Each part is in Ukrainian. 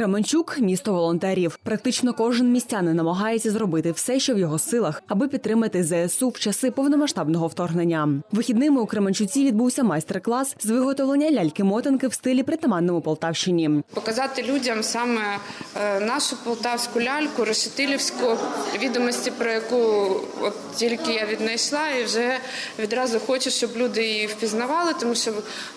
Кременчук місто волонтерів. Практично кожен містянин намагається зробити все, що в його силах, аби підтримати ЗСУ в часи повномасштабного вторгнення. Вихідними у Кременчуці відбувся майстер-клас з виготовлення ляльки-мотанки в стилі притаманному Полтавщині. Показати людям саме е, нашу полтавську ляльку, решетилівську, відомості про яку от тільки я віднайшла, і вже відразу хочу, щоб люди її впізнавали, тому що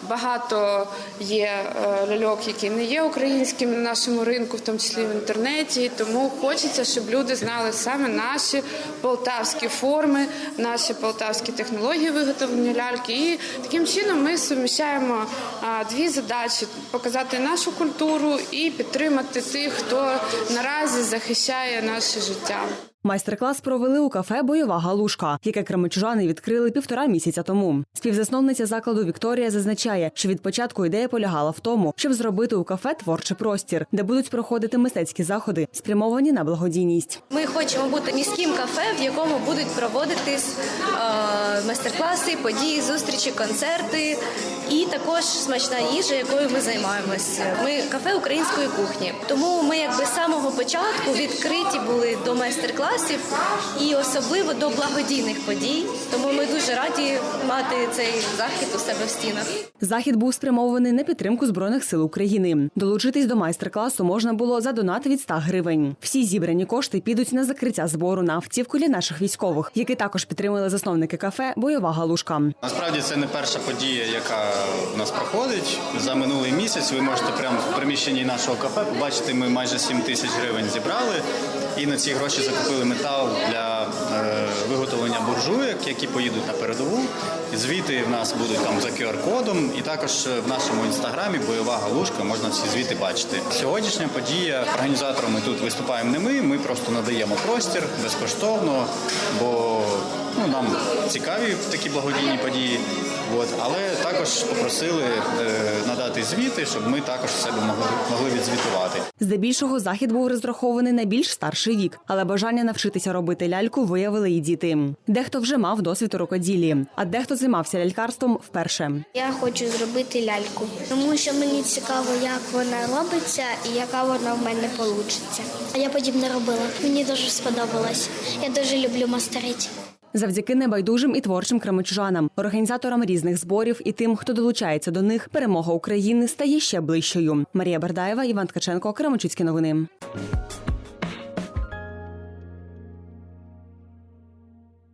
багато є е, ляльок, які не є українськими на нашому ринку, в тому числі в інтернеті. Тому хочеться, щоб люди знали саме наші полтавські форми, наші полтавські технології виготовлення ляльки. І таким чином ми суміщаємо дві задачі: показати нашу культуру і підтримати тих, хто наразі захищає наше життя. Майстер-клас провели у кафе Бойова галушка, яке кременчужани відкрили півтора місяця тому. Співзасновниця закладу Вікторія зазначає, що від початку ідея полягала в тому, щоб зробити у кафе творчий простір, де будуть проходити мистецькі заходи, спрямовані на благодійність. Ми хочемо бути міським кафе, в якому будуть проводитись майстер-класи, події, зустрічі, концерти і також смачна їжа, якою ми займаємося. Ми кафе української кухні. Тому ми якби з самого початку відкриті були до майстер-класів і особливо до благодійних подій. Тому ми дуже раді мати цей захід у себе в стінах. Захід був спрямований на підтримку збройних сил України. Долучитись до майстер-класу можна було за донат від 100 гривень. Всі зібрані кошти підуть на закриття збору на автівку для наших військових, які також підтримали засновники кафе Бойова галушка. Насправді це не перша подія, яка в нас проходить. За минулий місяць ви можете прямо в приміщенні нашого кафе побачити, ми майже 7 тисяч гривень зібрали. І на ці гроші закупили метал для е, виготовлення буржуєк, які поїдуть на передову. Звіти в нас будуть там за QR-кодом, і також в нашому інстаграмі бойова галушка можна всі звіти бачити. Сьогоднішня подія організаторами тут виступаємо не ми. Ми просто надаємо простір безкоштовно, бо ну нам цікаві такі благодійні події. От, але також попросили е, надати звіти, щоб ми також себе могли, могли відзвітувати. Здебільшого захід був розрахований на більш старший вік, але бажання навчитися робити ляльку виявили і діти. Дехто вже мав досвід у рукоділлі, а дехто займався лялькарством вперше. Я хочу зробити ляльку, тому що мені цікаво, як вона робиться і яка вона в мене вийде. Я подібне робила. Мені дуже сподобалось. Я дуже люблю мастерити. Завдяки небайдужим і творчим кременчужанам, організаторам різних зборів і тим, хто долучається до них, перемога України стає ще ближчою. Марія Бердаєва, Іван Ткаченко, Кременчуцькі новини.